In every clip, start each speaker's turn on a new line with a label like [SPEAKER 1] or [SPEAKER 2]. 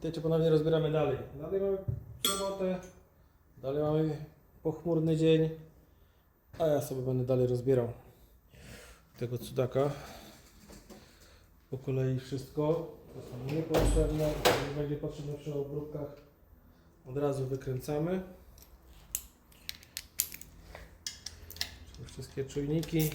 [SPEAKER 1] Witajcie, ponownie rozbieramy dalej. Dalej mamy sobotę, dalej mamy pochmurny dzień, a ja sobie będę dalej rozbierał tego cudaka. Po kolei wszystko, to są niepotrzebne, nie będzie potrzebne przy obróbkach. Od razu wykręcamy. Wszystkie czujniki.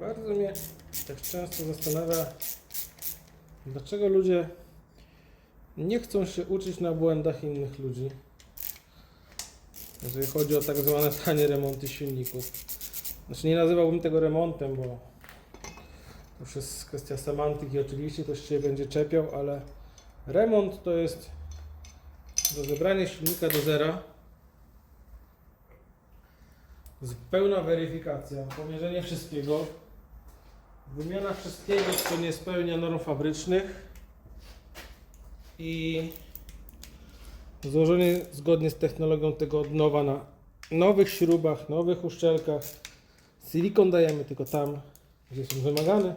[SPEAKER 1] Bardzo mnie tak często zastanawia, dlaczego ludzie nie chcą się uczyć na błędach innych ludzi. Jeżeli chodzi o tak zwane tanie remonty silników. Znaczy nie nazywałbym tego remontem, bo to już jest kwestia semantyki. Oczywiście ktoś się będzie czepiał, ale remont to jest rozebranie silnika do zera. Pełna weryfikacja, pomierzenie wszystkiego, wymiana wszystkiego, co nie spełnia norm fabrycznych i złożenie zgodnie z technologią tego od nowa na nowych śrubach, nowych uszczelkach. Silikon dajemy tylko tam, gdzie są wymagane,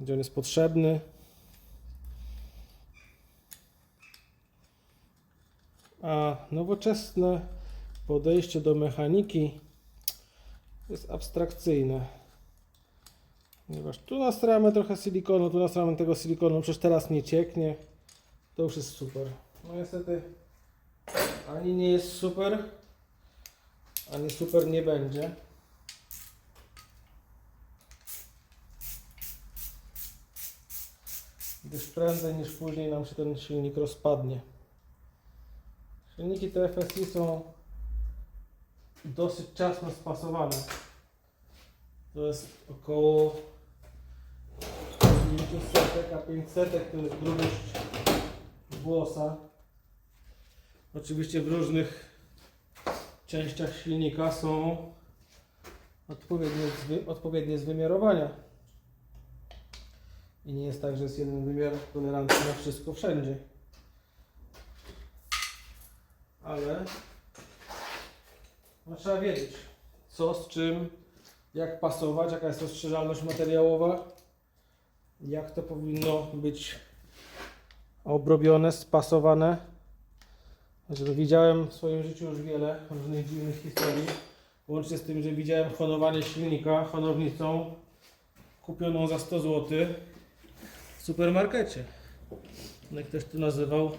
[SPEAKER 1] gdzie on jest potrzebny. A nowoczesne podejście do mechaniki jest abstrakcyjne. Ponieważ tu nastramy trochę silikonu, tu nastramy tego silikonu, przecież teraz nie cieknie. To już jest super. No niestety ani nie jest super, ani super nie będzie. Gdyż prędzej niż później nam się ten silnik rozpadnie. Silniki TFSI są dosyć ciasno spasowane. To jest około 90 setek, a 500 to jest grubość włosa. Oczywiście w różnych częściach silnika są odpowiednie, odpowiednie zwymiarowania. I nie jest tak, że jest jeden wymiar tolerancji na wszystko wszędzie. Ale no, trzeba wiedzieć, co z czym, jak pasować, jaka jest rozszerzalność materiałowa, jak to powinno być obrobione, spasowane. Znaczy, widziałem w swoim życiu już wiele różnych dziwnych historii, łącznie z tym, że widziałem honowanie silnika honownicą kupioną za 100 zł w supermarkecie. No i ktoś to nazywał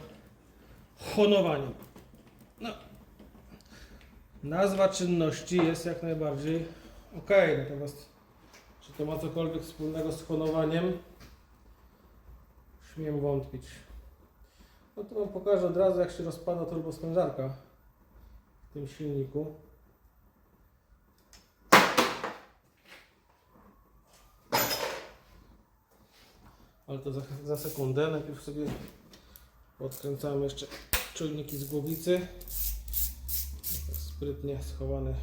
[SPEAKER 1] honowaniem. No, Nazwa czynności jest jak najbardziej ok, natomiast czy to ma cokolwiek wspólnego z honowaniem? Śmiem wątpić. No to Wam pokażę od razu jak się rozpada turbosprężarka w tym silniku. Ale to za, za sekundę. Najpierw sobie odkręcamy jeszcze czujniki z głowicy tak sprytnie schowany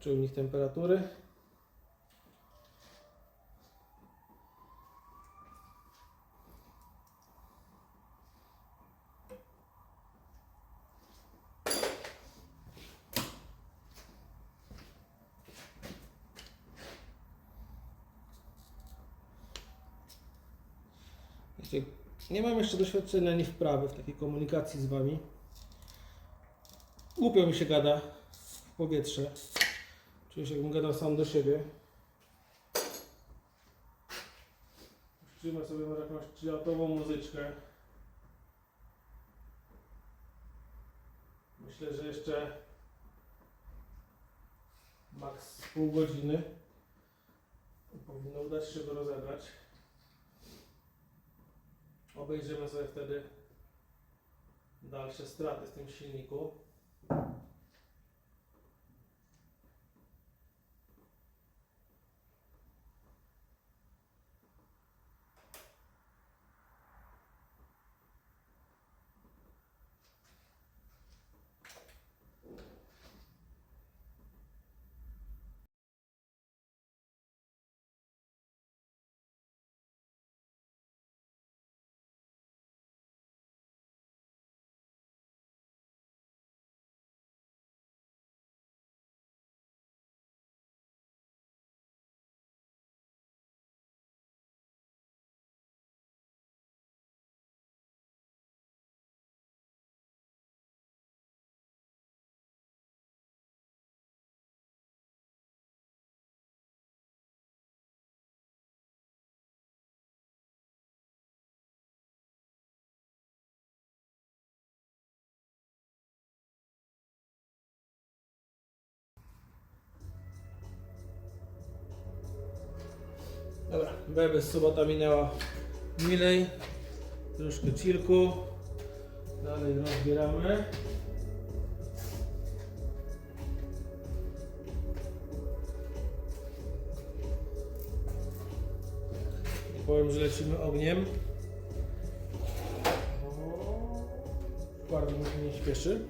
[SPEAKER 1] czujnik temperatury. Jeszcze doświadczenia ani wprawy w takiej komunikacji z Wami. Głupio mi się gada w powietrze. Czuję się jakbym gadał sam do siebie. Puścimy sobie może jakąś chilloutową muzyczkę. Myślę, że jeszcze maks pół godziny. Powinno udać się go rozebrać. Obejrzymy sobie wtedy dalsze straty w tym silniku. Dobra, bebe sobota minęła milej. Troszkę cirku. Dalej rozbieramy. Powiem, że lecimy ogniem. Bardzo mi się nie śpieszy.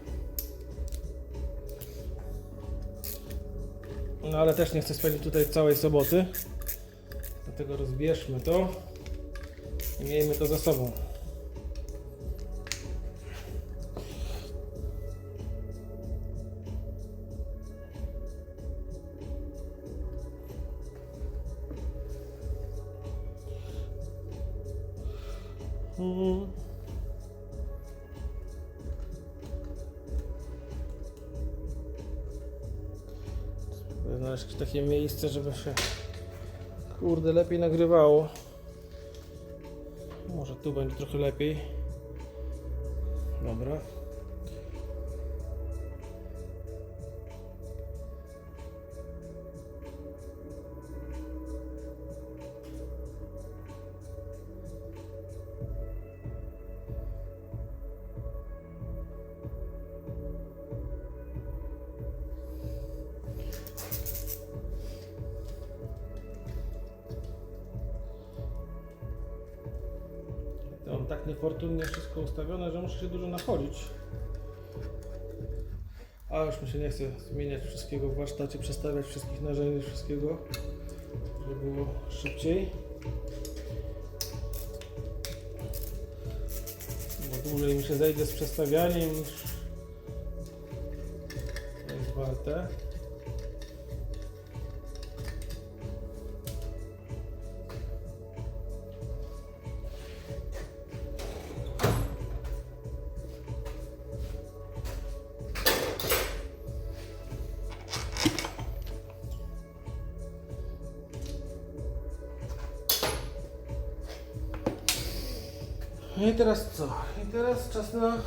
[SPEAKER 1] No ale też nie chcę spędzić tutaj całej soboty. Dlatego rozbierzmy to i miejmy to za sobą. Spróbuję Znaleźć takie miejsce, żeby się kurde lepiej nagrywało. Może tu będzie trochę lepiej. Dobra. Niefortunnie wszystko ustawione, że muszę się dużo nachodzić. A już mi się nie chce zmieniać wszystkiego w warsztacie, przestawiać wszystkich narzędzi, wszystkiego, żeby było szybciej. Bo dłużej mi się zejdzie z przestawianiem niż jest warte. No i teraz co? I teraz czas na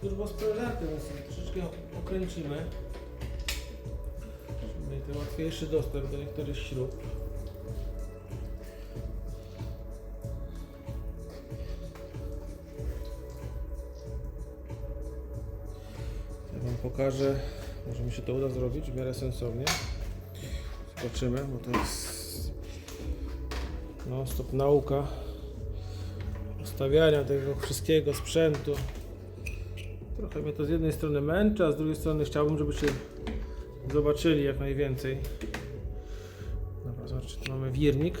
[SPEAKER 1] turbosprężarkę, więc troszeczkę okręcimy. Żeby łatwiejszy dostęp do niektórych śrub. Ja Wam pokażę, może mi się to uda zrobić w miarę sensownie. Zobaczymy, bo to jest no stop nauka ustawiania tego wszystkiego, sprzętu. Trochę mnie to z jednej strony męczy, a z drugiej strony chciałbym, żebyście zobaczyli jak najwięcej. Dobra, zobaczcie, tu mamy wirnik.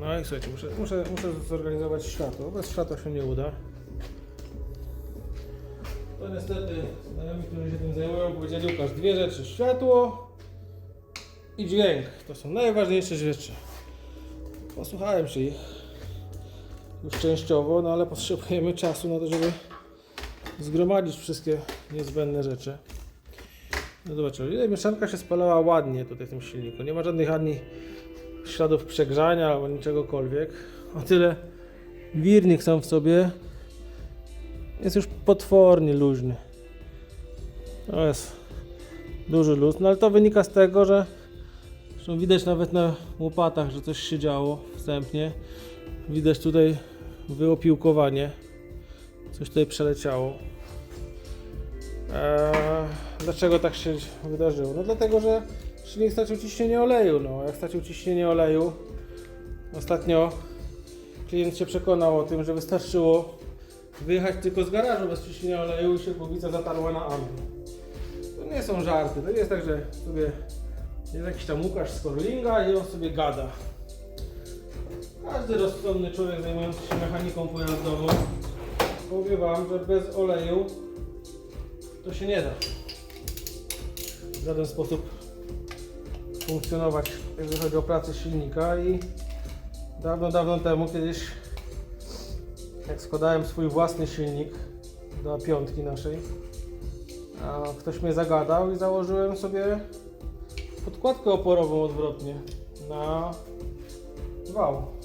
[SPEAKER 1] No i słuchajcie, muszę, muszę, muszę zorganizować światło. Bez światła się nie uda. To niestety znajomi, którzy się tym zajmują, powiedzieli Łukasz, dwie rzeczy. Światło i dźwięk. To są najważniejsze rzeczy. Posłuchałem się ich już częściowo, no ale potrzebujemy czasu na to, żeby zgromadzić wszystkie niezbędne rzeczy. No zobaczymy, mieszanka się spalała ładnie tutaj w tym silniku. Nie ma żadnych ani śladów przegrzania albo niczegokolwiek. O tyle wirnik sam w sobie jest już potwornie luźny. To jest duży luz, no ale to wynika z tego, że zresztą widać nawet na łopatach, że coś się działo wstępnie. Widać tutaj wyopiłkowanie. Coś tutaj przeleciało. Eee, dlaczego tak się wydarzyło? No dlatego, że silnik stracił ciśnienie oleju. No, jak stracił ciśnienie oleju, ostatnio klient się przekonał o tym, że wystarczyło wyjechać tylko z garażu bez ciśnienia oleju i się głowica zatarła na amen. To nie są żarty. To nie jest tak, że sobie jest jakiś tam Łukasz z Korlinga i on sobie gada. Każdy rozsądny człowiek zajmujący się mechaniką pojazdową powie Wam, że bez oleju to się nie da w żaden sposób funkcjonować, jeżeli chodzi o pracę silnika i dawno, dawno temu kiedyś jak składałem swój własny silnik do piątki naszej, ktoś mnie zagadał i założyłem sobie podkładkę oporową odwrotnie na wał.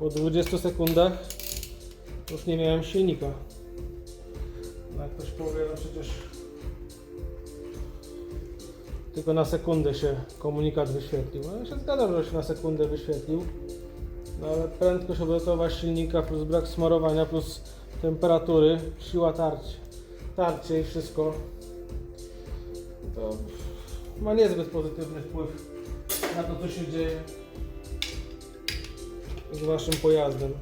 [SPEAKER 1] Po 20 sekundach już nie miałem silnika. No jak ktoś powie, no przecież tylko na sekundę się komunikat wyświetlił. No ja się zgadzam, że się na sekundę wyświetlił. No ale prędkość obrotowa silnika plus brak smarowania plus temperatury, siła tarcia, tarcie i wszystko to ma niezbyt pozytywny wpływ na to, co się dzieje z waszym pojazdem.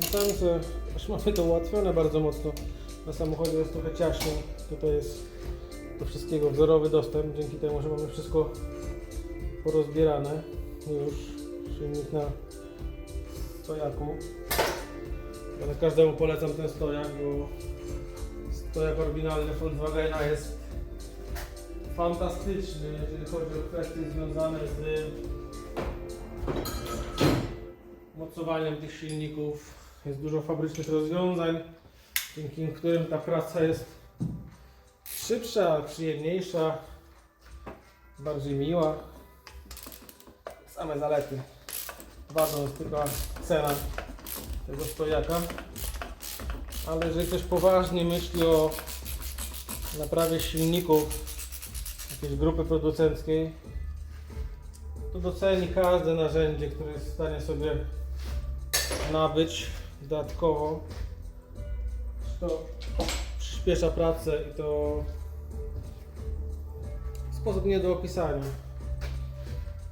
[SPEAKER 1] Czasami sobie, aż mamy to ułatwione bardzo mocno. Na samochodzie jest trochę ciaśno. Tutaj jest do wszystkiego wzorowy dostęp, dzięki temu, że mamy wszystko porozbierane już. Silnik na stojaku. Ale każdemu polecam ten stojak, bo stojak oryginalny Volkswagena jest fantastyczny, jeżeli chodzi o kwestie związane z mocowaniem tych silników. Jest dużo fabrycznych rozwiązań, dzięki którym ta praca jest szybsza, przyjemniejsza, bardziej miła. Same zalety. Wadą jest tylko cena tego stojaka. Ale jeżeli ktoś poważnie myśli o naprawie silników jakiejś grupy producenckiej, to doceni każde narzędzie, które jest w stanie sobie nabyć dodatkowo. To przyspiesza pracę i to sposób nie do opisania.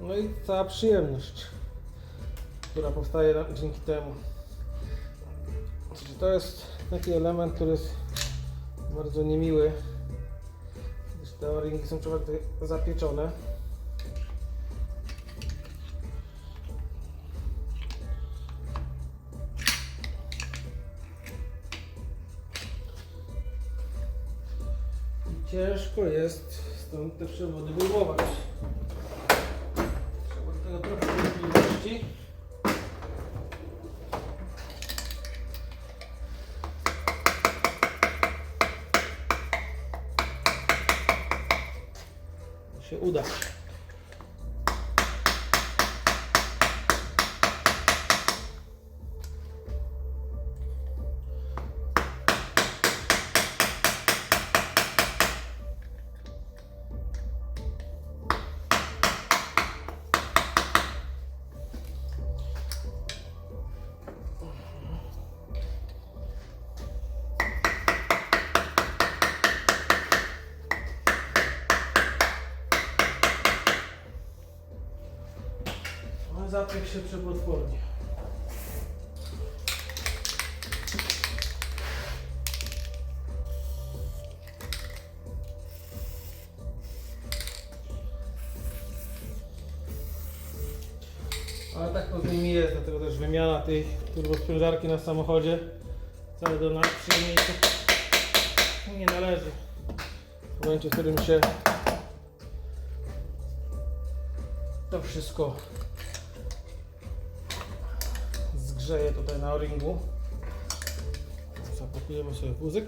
[SPEAKER 1] No i cała przyjemność, która powstaje dzięki temu. Czyli to jest taki element, który jest bardzo niemiły, te o-ringi są tutaj zapieczone. Ciężko jest stąd te przewody wyjmować. Trzeba tego trochę cierpliwości. się uda. Zapiek się przepotwornie. Ale tak to z nimi jest, dlatego też wymiana tej turbosprężarki na samochodzie wcale do nas przyjemniejszych nie należy. W momencie, w którym się to wszystko zgrzeje tutaj na o-ringu. Sobie wózek.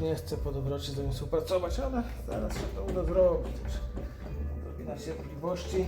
[SPEAKER 1] Nie chcę po dobroci z nim współpracować, ale zaraz się to uda zrobić. Odrobina cierpliwości.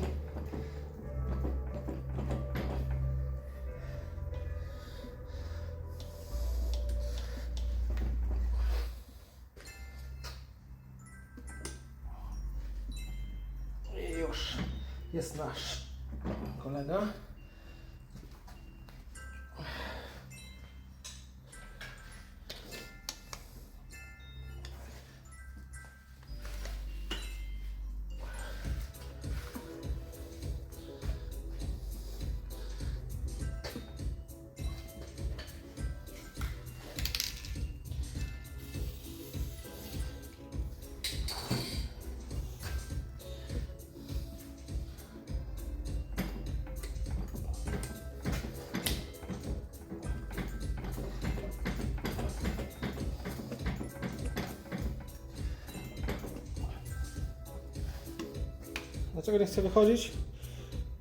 [SPEAKER 1] Dlaczego nie chce wychodzić?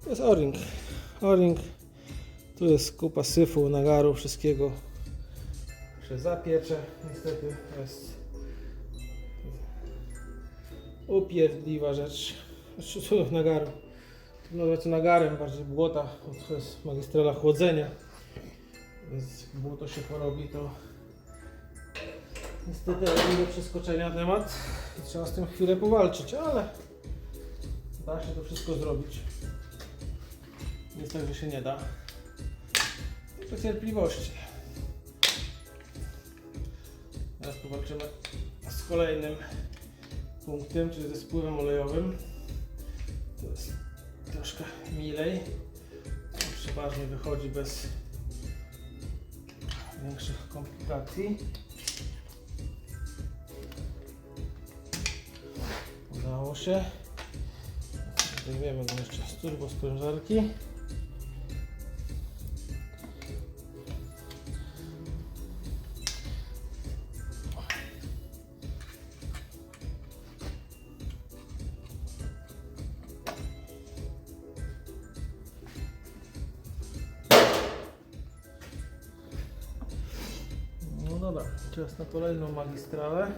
[SPEAKER 1] To jest o-ring. O-ring. Tu jest kupa syfu, nagaru, wszystkiego. Się zapiecze. Niestety to jest upierdliwa rzecz. Znaczy, tu nagaru. No to nagarem, bardziej błota. bo To jest magistrala chłodzenia. Więc błoto się porobi, to niestety nie do przeskoczenia temat. I trzeba z tym chwilę powalczyć, ale da się to wszystko zrobić. Nie jest tak, że się nie da. Tylko cierpliwości. Teraz powalczymy z kolejnym punktem, czyli ze spływem olejowym. To jest troszkę milej. To Przeważnie wychodzi bez większych komplikacji. Udało się. Zdejmiemy go jeszcze z turbo sprężarki. No dobra, czas na kolejną magistralę.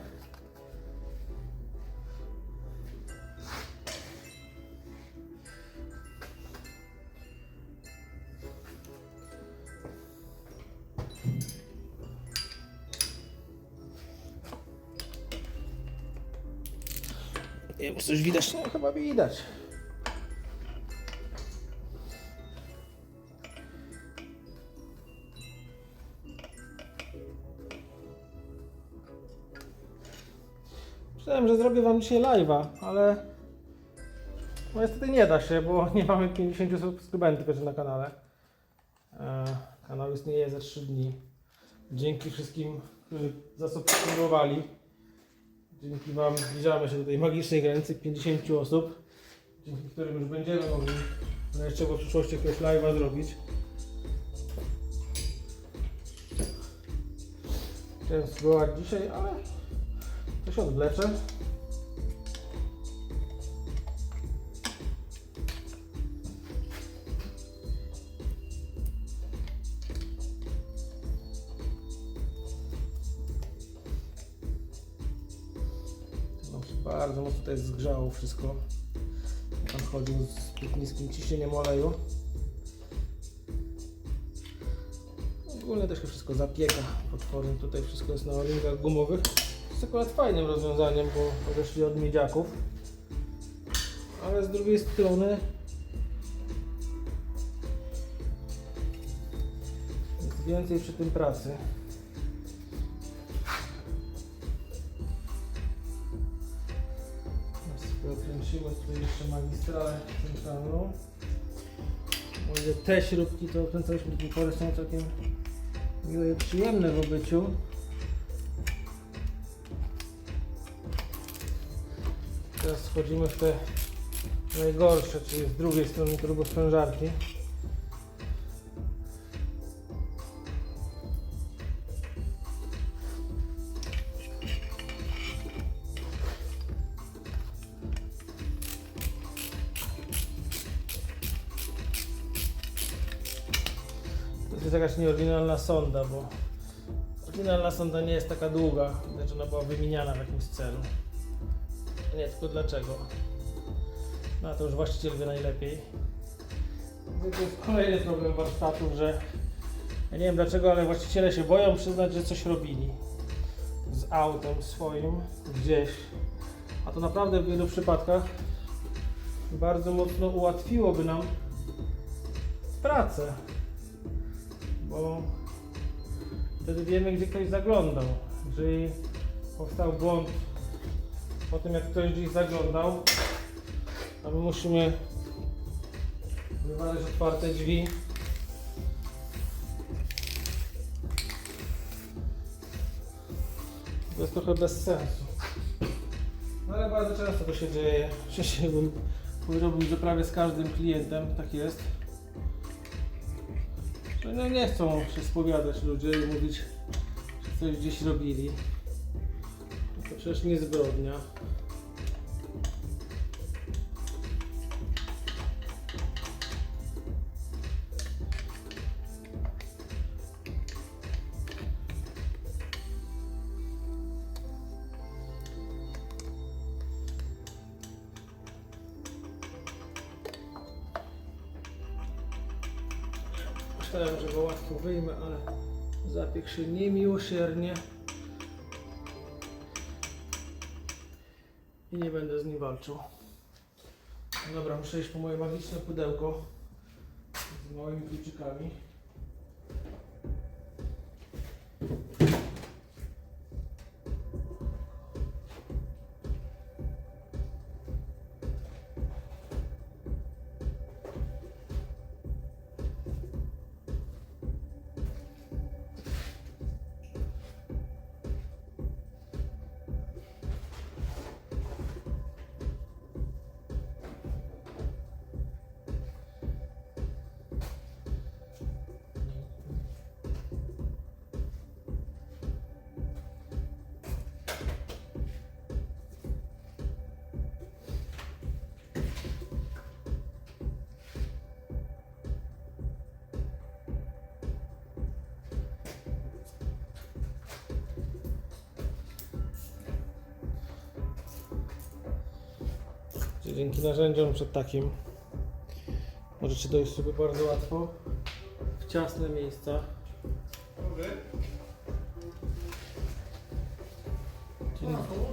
[SPEAKER 1] Nie coś widać? No chyba widać. Myślałem, że zrobię wam dzisiaj live'a, ale no niestety nie da się, bo nie mamy 50 subskrybentów jeszcze na kanale. E, kanał istnieje za 3 dni. Dzięki wszystkim, którzy zasubskrybowali. Dzięki Wam zbliżamy się do tej magicznej granicy 50 osób, dzięki którym już będziemy mogli jeszcze w przyszłości jakiegoś live'a zrobić. Chciałem spróbować dzisiaj, ale to się odwlecze. Tutaj zgrzało wszystko. Pan chodził z niskim ciśnieniem oleju. Ogólnie też wszystko zapieka potworem. Tutaj wszystko jest na o-ringach gumowych. Jest akurat fajnym rozwiązaniem, bo odeszli od miedziaków. Ale z drugiej strony jest więcej przy tym pracy. Okręciły tutaj jeszcze magistralę centralną. O ile te śrubki, to okręcaliśmy do tej pory są całkiem miłe i przyjemne w obyciu. Teraz wchodzimy w te najgorsze, czyli z drugiej strony turbosprężarki. Jakaś nieoryginalna sonda, bo oryginalna sonda nie jest taka długa, znaczy ona była wymieniana w jakimś celu. Nie, tylko dlaczego? No to już właściciel wie najlepiej. No To jest kolejny problem warsztatów, że ja nie wiem dlaczego, ale właściciele się boją przyznać, że coś robili z autem swoim gdzieś. A to naprawdę w wielu przypadkach bardzo mocno ułatwiłoby nam pracę bo wtedy wiemy, gdzie ktoś zaglądał. Jeżeli powstał błąd po tym, jak ktoś gdzieś zaglądał, a my musimy wywalać otwarte drzwi. To jest trochę bez sensu. No ale bardzo często to się dzieje. Wcześniej bym powiedziałbym, że prawie z każdym klientem tak jest. No nie chcą się spowiadać ludzie i mówić, że coś gdzieś robili. To przecież nie zbrodnia. Myślałem, że go łatwo wyjmę, ale zapiekł się niemiłosiernie. I nie będę z nim walczył. Dobra, muszę iść po moje magiczne pudełko z małymi kluczykami. Dzięki narzędziom przed takim możecie dojść sobie bardzo łatwo w ciasne miejsca.